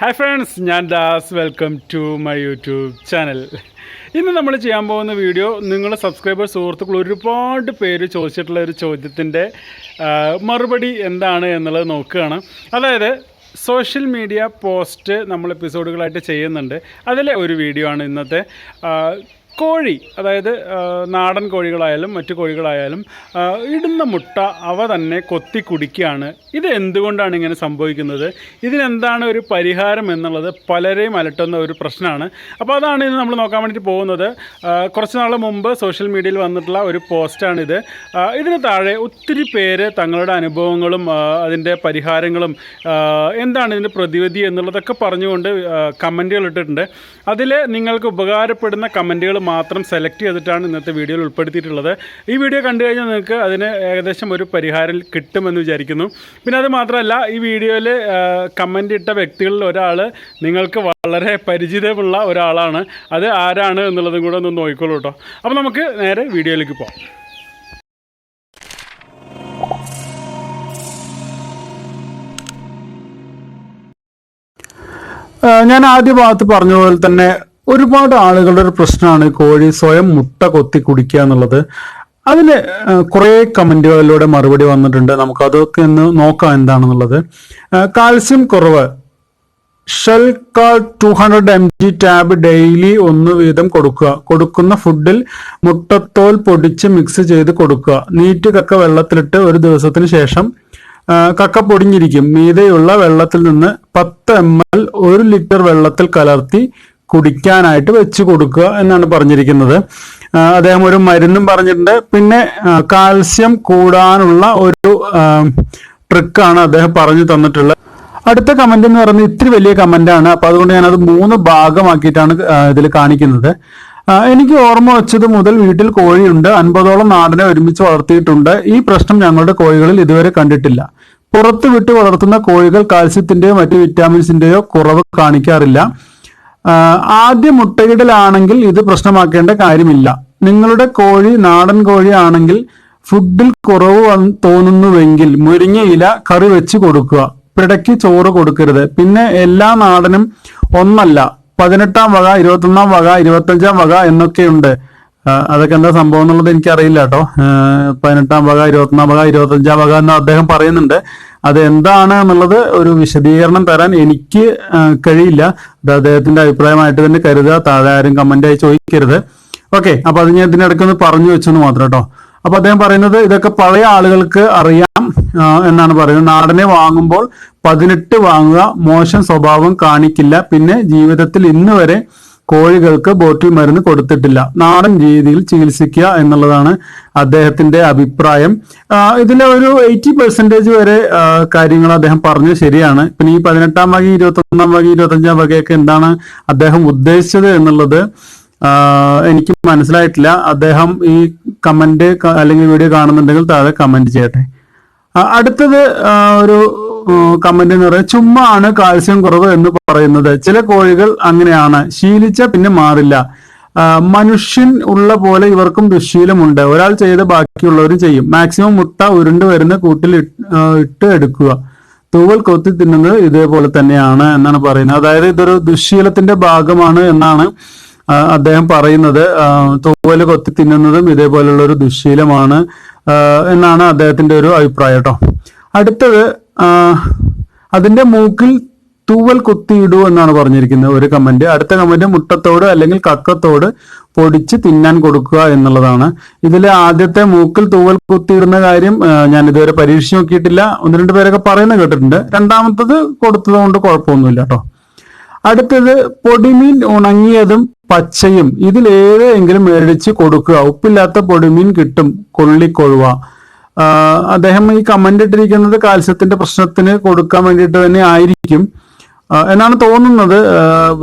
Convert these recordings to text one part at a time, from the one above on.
Hi friends ഞാൻ Das. Welcome to my YouTube channel ഇന്ന് നമ്മൾ ചെയ്യാൻ പോകുന്ന വീഡിയോ നിങ്ങളുടെ സബ്സ്ക്രൈബർ സുഹൃത്തുക്കൾ ഒരുപാട് പേര് ചോദിച്ചിട്ടുള്ള ഒരു ചോദ്യത്തിന്റെ മറുപടി എന്താണ് എന്നുള്ളത് നോക്കുകയാണ്. അതായത് സോഷ്യൽ മീഡിയ പോസ്റ്റ് നമ്മൾ എപ്പിസോഡുകളായിട്ട് ചെയ്യുന്നുണ്ട്. അതിലെ ഒരു വീഡിയോ ആണ് ഇന്നത്തെ. കോഴി അതായത് നാടൻ കോഴികളായാലും മറ്റു കോഴികളായാലും ഇടുന്ന മുട്ട അവ തന്നെ കൊത്തി കുടിക്കുകയാണ്. ഇത് എന്തുകൊണ്ടാണ് ഇങ്ങനെ സംഭവിക്കുന്നത്? ഇതിനെന്താണ് ഒരു പരിഹാരം എന്നുള്ളത് പലരെയും അലട്ടുന്ന ഒരു പ്രശ്നമാണ്. അപ്പോൾ അതാണ് ഇന്ന് നമ്മൾ നോക്കാൻ വേണ്ടിയിട്ട് പോകുന്നത്. കുറച്ച് നാൾ മുമ്പ് സോഷ്യൽ മീഡിയയിൽ വന്നിട്ടുള്ള ഒരു പോസ്റ്റാണിത് ഇതിന് താഴെ ഒത്തിരി പേര് തങ്ങളുടെ അനുഭവങ്ങളും അതിന്റെ പരിഹാരങ്ങളും എന്താണ് ഇതിന്റെ പ്രതിവിധി എന്നുള്ളതൊക്കെ പറഞ്ഞുകൊണ്ട് കമന്റുകൾ ഇട്ടിട്ടുണ്ട്. അതിൽ നിങ്ങൾക്ക് ഉപകാരപ്പെടുന്ന കമന്റുകൾ മാത്രം സെലക്ട് ചെയ്തിട്ടാണ് ഇന്നത്തെ വീഡിയോയിൽ ഉൾപ്പെടുത്തിയിട്ടുള്ളത്. ഈ വീഡിയോ കണ്ടു കഴിഞ്ഞാൽ നിങ്ങൾക്ക് അതിന് ഏകദേശം ഒരു പരിഹാരം കിട്ടുമെന്ന് വിചാരിക്കുന്നു. പിന്നെ അത് മാത്രമല്ല ഈ വീഡിയോയിൽ കമന്റ് ഇട്ട വ്യക്തികളിൽ ഒരാൾ നിങ്ങൾക്ക് വളരെ പരിചിതമുള്ള ഒരാളാണ്. അത് ആരാണ് എന്നുള്ളതും കൂടെ ഒന്ന് നോക്കിക്കോളൂ കേട്ടോ. അപ്പോൾ നമുക്ക് നേരെ വീഡിയോയിലേക്ക് പോകാം ഞാൻ ആദ്യ ഭാഗത്ത് പറഞ്ഞതുപോലെ പോലെ തന്നെ ഒരുപാട് ആളുകളുടെ ഒരു പ്രശ്നമാണ് കോഴി സ്വയം മുട്ട കൊത്തി കുടിക്കുക എന്നുള്ളത്. അതിന് കുറെ കമന്റുകളിലൂടെ മറുപടി വന്നിട്ടുണ്ട്. നമുക്ക് അതൊക്കെ ഒന്ന് നോക്കാം എന്താണെന്നുള്ളത്. കാൽസ്യം കുറവ്. Shelcal two hundred M G tab daily ഒന്ന് വീതം കൊടുക്കുക. കൊടുക്കുന്ന ഫുഡിൽ മുട്ടത്തോൽ പൊടിച്ച് മിക്സ് ചെയ്ത് കൊടുക്കുക. നീറ്റ് കക്ക വെള്ളത്തിലിട്ട് ഒരു ദിവസത്തിന് ശേഷം കക്ക പൊടിഞ്ഞിരിക്കും. മീതെയുള്ള വെള്ളത്തിൽ നിന്ന് പത്ത് എം എൽ ഒരു ലിറ്റർ വെള്ളത്തിൽ കലർത്തി കുടിക്കാനായിട്ട് വെച്ച് കൊടുക്കുക എന്നാണ് പറഞ്ഞിരിക്കുന്നത്. അദ്ദേഹം ഒരു മരുന്നും പറഞ്ഞിട്ടുണ്ട്. പിന്നെ കാൽസ്യം കൂടാനുള്ള ഒരു ട്രിക്കാണ് അദ്ദേഹം പറഞ്ഞു തന്നിട്ടുള്ളത്. അടുത്ത കമന്റ് എന്ന് പറയുന്നത് ഇത്തിരി വലിയ കമന്റ് ആണ്. അപ്പൊ അതുകൊണ്ട് ഞാൻ അത് മൂന്ന് ഭാഗമാക്കിയിട്ടാണ് ഇതിൽ കാണിക്കുന്നത്. എനിക്ക് ഓർമ്മ വെച്ചത് മുതൽ വീട്ടിൽ കോഴിയുണ്ട്. അൻപതോളം നാടിനെ ഒരുമിച്ച് വളർത്തിയിട്ടുണ്ട്. ഈ പ്രശ്നം ഞങ്ങളുടെ കോഴികളിൽ ഇതുവരെ കണ്ടിട്ടില്ല. പുറത്തു വിട്ട് വളർത്തുന്ന കോഴികൾ കാൽസ്യത്തിന്റെയോ മറ്റു വിറ്റാമിൻസിന്റെയോ കുറവ് കാണിക്കാറില്ല. ആദ്യ മുട്ടയിടലാണെങ്കിൽ ഇത് പ്രശ്നമാക്കേണ്ട കാര്യമില്ല. നിങ്ങളുടെ കോഴി നാടൻ കോഴി ആണെങ്കിൽ ഫുഡിൽ കുറവ് തോന്നുന്നുവെങ്കിൽ മുരിങ്ങ ഇല കറി വെച്ച് കൊടുക്കുക. പിടയ്ക്ക് ചോറ് കൊടുക്കരുത്. പിന്നെ എല്ലാ നാടനും ഒന്നല്ല. പതിനെട്ടാം വക ഇരുപത്തൊന്നാം വക ഇരുപത്തഞ്ചാം വക എന്നൊക്കെയുണ്ട്. അതൊക്കെ എന്താ സംഭവം എന്നുള്ളത് എനിക്കറിയില്ല കേട്ടോ. പതിനെട്ടാം വക ഇരുപത്തൊന്നാം വക ഇരുപത്തഞ്ചാം വക എന്ന് അദ്ദേഹം പറയുന്നുണ്ട്. അത് എന്താണ് എന്നുള്ളത് ഒരു വിശദീകരണം തരാൻ എനിക്ക് കഴിയില്ല. അത് അദ്ദേഹത്തിന്റെ അഭിപ്രായമായിട്ട് തന്നെ കരുതുക. താഴെ ആരും കമന്റ് ആയി ചോദിക്കരുത്. ഓക്കെ അപ്പൊ അത് ഞാൻ ഇതിനിടയ്ക്ക് ഒന്ന് പറഞ്ഞു വെച്ചെന്ന് മാത്രം കേട്ടോ. അപ്പൊ അദ്ദേഹം പറയുന്നത് ഇതൊക്കെ പഴയ ആളുകൾക്ക് അറിയാം എന്നാണ് പറയുന്നത്. നാടനെ വാങ്ങുമ്പോൾ പതിനെട്ട് വാങ്ങുക മോശം സ്വഭാവം കാണിക്കില്ല. പിന്നെ ജീവിതത്തിൽ ഇന്ന് വരെ കോഴികൾക്ക് ബോട്ടിൽ മരുന്ന് കൊടുത്തിട്ടില്ല. നാടൻ രീതിയിൽ ചികിത്സിക്കുക എന്നുള്ളതാണ് അദ്ദേഹത്തിന്റെ അഭിപ്രായം. ഇതിലെ ഒരു എയ്റ്റി പെർസെന്റേജ് വരെ കാര്യങ്ങൾ അദ്ദേഹം പറഞ്ഞു ശരിയാണ്. പിന്നെ ഈ പതിനെട്ടാം വക ഇരുപത്തൊന്നാം വക ഇരുപത്തഞ്ചാം വകയൊക്കെ എന്താണ് അദ്ദേഹം ഉദ്ദേശിച്ചത് എന്നുള്ളത് എനിക്ക് മനസ്സിലായിട്ടില്ല. അദ്ദേഹം ഈ കമന്റ് അല്ലെങ്കിൽ വീഡിയോ കാണുന്നുണ്ടെങ്കിൽ താഴെ കമന്റ് ചെയ്യട്ടെ. അടുത്തത് ഒരു കമന്റ് എന്ന് പറയുന്നത് ചുമ്മാ ആണ് കാൽസ്യം കുറവ് എന്ന് പറയുന്നത്. ചില കോഴികൾ അങ്ങനെയാണ്. ശീലിച്ച പിന്നെ മാറില്ല. മനുഷ്യൻ ഉള്ള പോലെ ഇവർക്കും ദുശീലമുണ്ട്. ഒരാൾ ചെയ്ത് ബാക്കിയുള്ളവരും ചെയ്യും. മാക്സിമം മുട്ട ഉരുണ്ട് വരുന്ന കൂട്ടിൽ ഇട്ട് എടുക്കുക. തൂവൽ കൊത്തി തിന്നുന്നത് ഇതേപോലെ തന്നെയാണ് എന്നാണ് പറയുന്നത്. അതായത് ഇതൊരു ദുശീലത്തിന്റെ ഭാഗമാണ് എന്നാണ് അദ്ദേഹം പറയുന്നത്. തൂവൽ കൊത്തി തിന്നുന്നതും ഇതേപോലുള്ള ഒരു ദുശീലമാണ്. എന്നാണ് അദ്ദേഹത്തിന്റെ ഒരു അഭിപ്രായം കേട്ടോ. അടുത്തത് അതിന്റെ മൂക്കിൽ തൂവൽ കുത്തിയിടൂ എന്നാണ് പറഞ്ഞിരിക്കുന്നത് ഒരു കമന്റ് അടുത്ത കമന്റ് മുട്ടത്തോട് അല്ലെങ്കിൽ കക്കത്തോട് പൊടിച്ച് തിന്നാൻ കൊടുക്കുക എന്നുള്ളതാണ്. ഇതിൽ ആദ്യത്തെ മൂക്കിൽ തൂവൽ കുത്തിയിടുന്ന കാര്യം ഞാൻ ഇതുവരെ പരീക്ഷിച്ച് നോക്കിയിട്ടില്ല. ഒന്ന് രണ്ട് പേരൊക്കെ പറയുന്നത് കേട്ടിട്ടുണ്ട്. രണ്ടാമത്തത് കൊടുത്തത് കൊണ്ട് കുഴപ്പമൊന്നുമില്ല കേട്ടോ. അടുത്തത് പൊടിമീൻ ഉണങ്ങിയതും പച്ചയും ഇതിൽ ഏതെങ്കിലും മേടിച്ച് കൊടുക്കുക. ഉപ്പില്ലാത്ത പൊടിമീൻ കിട്ടും കൊള്ളിക്കൊഴുവ അദ്ദേഹം ഈ കമന്റ് ഇട്ടിരിക്കുന്നത് കാൽസ്യത്തിന്റെ പ്രശ്നത്തിന് കൊടുക്കാൻ വേണ്ടിയിട്ട് തന്നെ ആയിരിക്കും. എന്നാണ് തോന്നുന്നത്.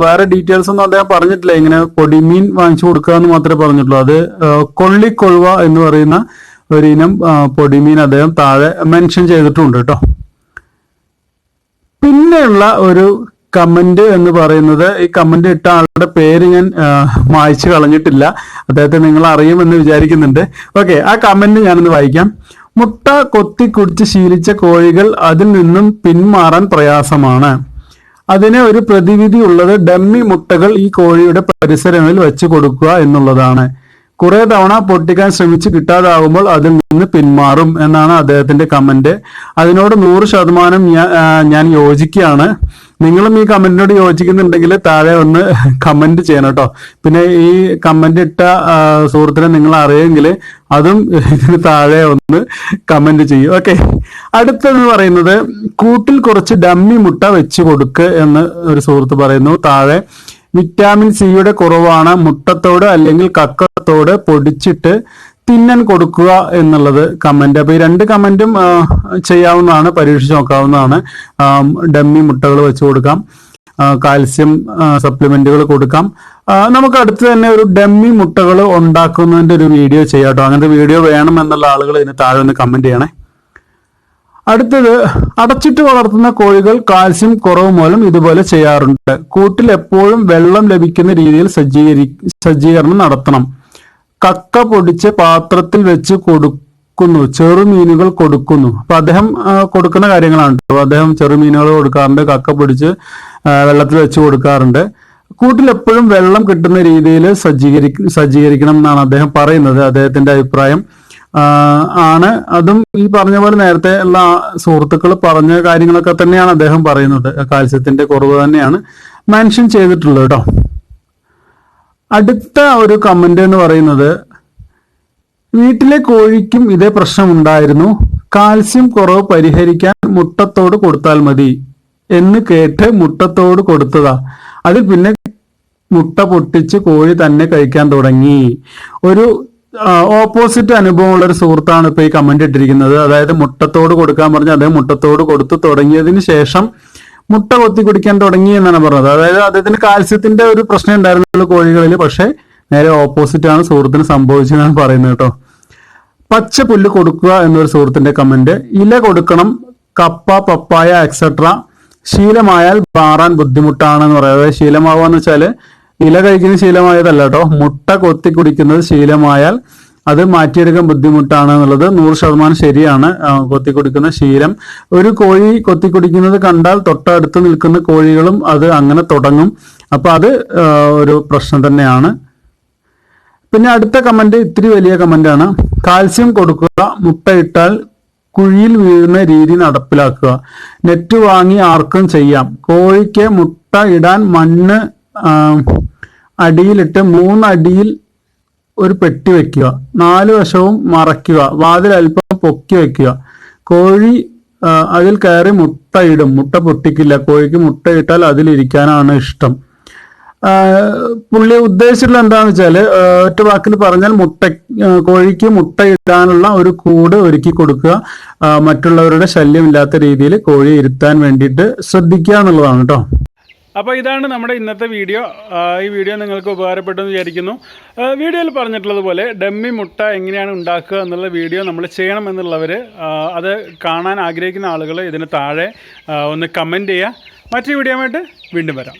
വേറെ ഡീറ്റെയിൽസ് ഒന്നും അദ്ദേഹം പറഞ്ഞിട്ടില്ല. ഇങ്ങനെ പൊടിമീൻ വാങ്ങിച്ചു കൊടുക്കുക എന്ന് മാത്രമേ പറഞ്ഞിട്ടുള്ളൂ. അത് കൊള്ളിക്കൊഴുവ എന്ന് പറയുന്ന ഒരു ഇനം പൊടിമീൻ അദ്ദേഹം താഴെ മെൻഷൻ ചെയ്തിട്ടുണ്ട് കേട്ടോ. പിന്നെയുള്ള ഒരു കമന്റ് എന്ന് പറയുന്നത് ഈ കമന്റ് ഇട്ട ആളുടെ പേര് ഞാൻ മായ്ച്ചു കളഞ്ഞിട്ടില്ല. അദ്ദേഹത്തെ നിങ്ങൾ അറിയുമെന്ന് വിചാരിക്കുന്നുണ്ട്. ഓക്കെ ആ കമന്റ് ഞാനൊന്ന് വായിക്കാം. മുട്ട കൊത്തി കുടിച്ച് ശീലിച്ച കോഴികൾ അതിൽ നിന്നും പിന്മാറാൻ പ്രയാസമാണ്. അതിന് ഒരു പ്രതിവിധി ഉള്ളത് ഡമ്മി മുട്ടകൾ ഈ കോഴിയുടെ പരിസരങ്ങളിൽ വെച്ചു കൊടുക്കുക എന്നുള്ളതാണ്. കുറെ തവണ പൊട്ടിക്കാൻ ശ്രമിച്ച് കിട്ടാതാകുമ്പോൾ അതിൽ നിന്ന് പിന്മാറും എന്നാണ് അദ്ദേഹത്തിന്റെ കമന്റ് അതിനോട് നൂറ് ശതമാനം ഞാൻ യോജിക്കുകയാണ്. നിങ്ങളും ഈ കമന്റിനോട് യോജിക്കുന്നുണ്ടെങ്കിൽ താഴെ ഒന്ന് കമന്റ് ചെയ്യണം കേട്ടോ. പിന്നെ ഈ കമന്റ് ഇട്ട സുഹൃത്തിനെ നിങ്ങൾ അറിയുമെങ്കിൽ അതും ഇതിന് താഴെ ഒന്ന് കമന്റ് ചെയ്യും. ഓക്കെ. അടുത്തെന്ന് പറയുന്നത് കൂട്ടിൽ കുറച്ച് ഡമ്മി മുട്ട വെച്ച് കൊടുക്ക് എന്ന് ഒരു സുഹൃത്ത് പറയുന്നു. താഴെ വിറ്റാമിൻ സിയുടെ കുറവാണ്. മുട്ടത്തോട് അല്ലെങ്കിൽ കക്കത്തോട് പൊടിച്ചിട്ട് തിന്നൻ കൊടുക്കുക എന്നുള്ളത് കമന്റ്. അപ്പൊ ഈ രണ്ട് കമന്റും ചെയ്യാവുന്നതാണ് പരീക്ഷിച്ച് നോക്കാവുന്നതാണ്. ഡമ്മി മുട്ടകൾ വെച്ച് കൊടുക്കാം. കാൽസ്യം സപ്ലിമെന്റുകൾ കൊടുക്കാം. നമുക്ക് അടുത്ത് തന്നെ ഒരു ഡമ്മി മുട്ടകൾ ഉണ്ടാക്കുന്നതിന്റെ ഒരു വീഡിയോ ചെയ്യാം കേട്ടോ. അങ്ങനത്തെ വീഡിയോ വേണം എന്നുള്ള ആളുകൾ ഇതിന് താഴെ ഒന്ന് കമന്റ് ചെയ്യണേ. അടുത്തത് അടച്ചിട്ട് വളർത്തുന്ന കോഴികൾ കാൽസ്യം കുറവ് മൂലം ഇതുപോലെ ചെയ്യാറുണ്ട്. കൂട്ടിൽ എപ്പോഴും വെള്ളം ലഭിക്കുന്ന രീതിയിൽ സജ്ജീകരി സജ്ജീകരണം നടത്തണം. കക്ക പൊടിച്ച് പാത്രത്തിൽ വെച്ച് കൊടുക്കുന്നു. ചെറുമീനുകൾ കൊടുക്കുന്നു. അപ്പൊ അദ്ദേഹം കൊടുക്കുന്ന കാര്യങ്ങളാണ്. കേട്ടോ അദ്ദേഹം ചെറുമീനുകൾ കൊടുക്കാറുണ്ട് കക്ക പൊടിച്ച് വെള്ളത്തിൽ വെച്ച് കൊടുക്കാറുണ്ട്. കൂട്ടിൽ എപ്പോഴും വെള്ളം കിട്ടുന്ന രീതിയിൽ സജ്ജീകരി സജ്ജീകരിക്കണം എന്നാണ് അദ്ദേഹം പറയുന്നത്. അദ്ദേഹത്തിന്റെ അഭിപ്രായം. ആണ്. അതും ഈ പറഞ്ഞ പോലെ നേരത്തെ ഉള്ള സുഹൃത്തുക്കൾ പറഞ്ഞ കാര്യങ്ങളൊക്കെ തന്നെയാണ് അദ്ദേഹം പറയുന്നത്. കാൽസ്യത്തിന്റെ കുറവ് തന്നെയാണ് മെൻഷൻ ചെയ്തിട്ടുള്ളത് കേട്ടോ. അടുത്ത ഒരു കമന്റ് എന്ന് പറയുന്നത് വീട്ടിലെ കോഴിക്കും ഇതേ പ്രശ്നം ഉണ്ടായിരുന്നു കാൽസ്യം കുറവ് പരിഹരിക്കാൻ മുട്ടത്തോട് കൊടുത്താൽ മതി എന്ന് കേട്ട് മുട്ടത്തോട് കൊടുത്തതാ. അതിൽ പിന്നെ മുട്ട പൊട്ടിച്ച് കോഴി തന്നെ കഴിക്കാൻ തുടങ്ങി. ഒരു ഓപ്പോസിറ്റ് അനുഭവമുള്ള ഒരു സുഹൃത്താണ് ഇപ്പൊ ഈ കമന്റ് ഇട്ടിരിക്കുന്നത്. അതായത് മുട്ടത്തോട് കൊടുക്കാൻ പറഞ്ഞ അദ്ദേഹം മുട്ടത്തോട് കൊടുത്തു തുടങ്ങിയതിന് ശേഷം മുട്ട കൊത്തി കുടിക്കാൻ തുടങ്ങി എന്നാണ് പറഞ്ഞത്. അതായത് അദ്ദേഹത്തിന് കാൽസ്യത്തിന്റെ ഒരു പ്രശ്നം ഉണ്ടായിരുന്നുള്ളൂ കോഴികളിൽ പക്ഷേ നേരെ ഓപ്പോസിറ്റ് ആണ് സുഹൃത്തിന് സംഭവിച്ചതെന്നാണ് പറയുന്നത് കേട്ടോ. പച്ച പുല്ല് കൊടുക്കുക എന്നൊരു സുഹൃത്തിന്റെ കമന്റ് ഇല കൊടുക്കണം കപ്പ പപ്പായ എക്സെട്ര ശീലമായാൽ മാറാൻ ബുദ്ധിമുട്ടാണെന്ന് പറയാം. അതായത് എന്ന് വെച്ചാൽ ഇല കഴിക്കുന്ന ശീലമായതല്ല കേട്ടോ മുട്ട കൊത്തി കുടിക്കുന്നത് ശീലമായാൽ അത് മാറ്റിയെടുക്കാൻ ബുദ്ധിമുട്ടാണ് എന്നുള്ളത് നൂറ് ശതമാനം ശരിയാണ്. കൊത്തി കുടിക്കുന്ന ശീലം. ഒരു കോഴി കൊത്തി കുടിക്കുന്നത് കണ്ടാൽ തൊട്ടടുത്ത് നിൽക്കുന്ന കോഴികളും അത് അങ്ങനെ തുടങ്ങും. അപ്പൊ അത് ഒരു പ്രശ്നം തന്നെയാണ്. പിന്നെ അടുത്ത കമന്റ് ഇത്തിരി വലിയ കമന്റ് ആണ് കാൽസ്യം കൊടുക്കുക മുട്ടയിട്ടാൽ കുഴിയിൽ വീഴുന്ന രീതി നടപ്പിലാക്കുക. നെറ്റ് വാങ്ങി ആർക്കും ചെയ്യാം. കോഴിക്ക് മുട്ട ഇടാൻ മണ്ണ് അടിയിലിട്ട് മൂന്നടിയിൽ ഒരു പെട്ടി വെക്കുക. നാല് വശവും മറയ്ക്കുക. വാതിൽ അല്പം പൊക്കി വെക്കുക. കോഴി അതിൽ കയറി മുട്ടയിടും. മുട്ട പൊട്ടിക്കില്ല. കോഴിക്ക് മുട്ടയിട്ടാൽ അതിലിരിക്കാനാണ് ഇഷ്ടം. പുള്ളി ഉദ്ദേശിച്ചിട്ടുള്ള എന്താണെന്ന് വെച്ചാൽ ഒറ്റ വാക്കിൽ പറഞ്ഞാൽ മുട്ട കോഴിക്ക് മുട്ടയിടാനുള്ള ഒരു കൂട് ഒരുക്കി കൊടുക്കുക. മറ്റുള്ളവരുടെ ശല്യമില്ലാത്ത രീതിയിൽ കോഴി ഇരുത്താൻ വേണ്ടിയിട്ട് ശ്രദ്ധിക്കുക എന്നുള്ളതാണ് കേട്ടോ. അപ്പോൾ ഇതാണ് നമ്മുടെ ഇന്നത്തെ വീഡിയോ. ഈ വീഡിയോ നിങ്ങൾക്ക് ഉപകാരപ്പെട്ടെന്ന് വിചാരിക്കുന്നു. വീഡിയോയിൽ പറഞ്ഞിട്ടുള്ളതുപോലെ ഡമ്മി മുട്ട എങ്ങനെയാണ് ഉണ്ടാക്കുക എന്നുള്ള വീഡിയോ നമ്മൾ ചെയ്യണം എന്നുള്ളവർ അത് കാണാൻ ആഗ്രഹിക്കുന്ന ആളുകൾ ഇതിന് താഴെ ഒന്ന് കമന്റ് ചെയ്യുക. മറ്റൊരു വീഡിയോ ആയിട്ട് വീണ്ടും വരാം.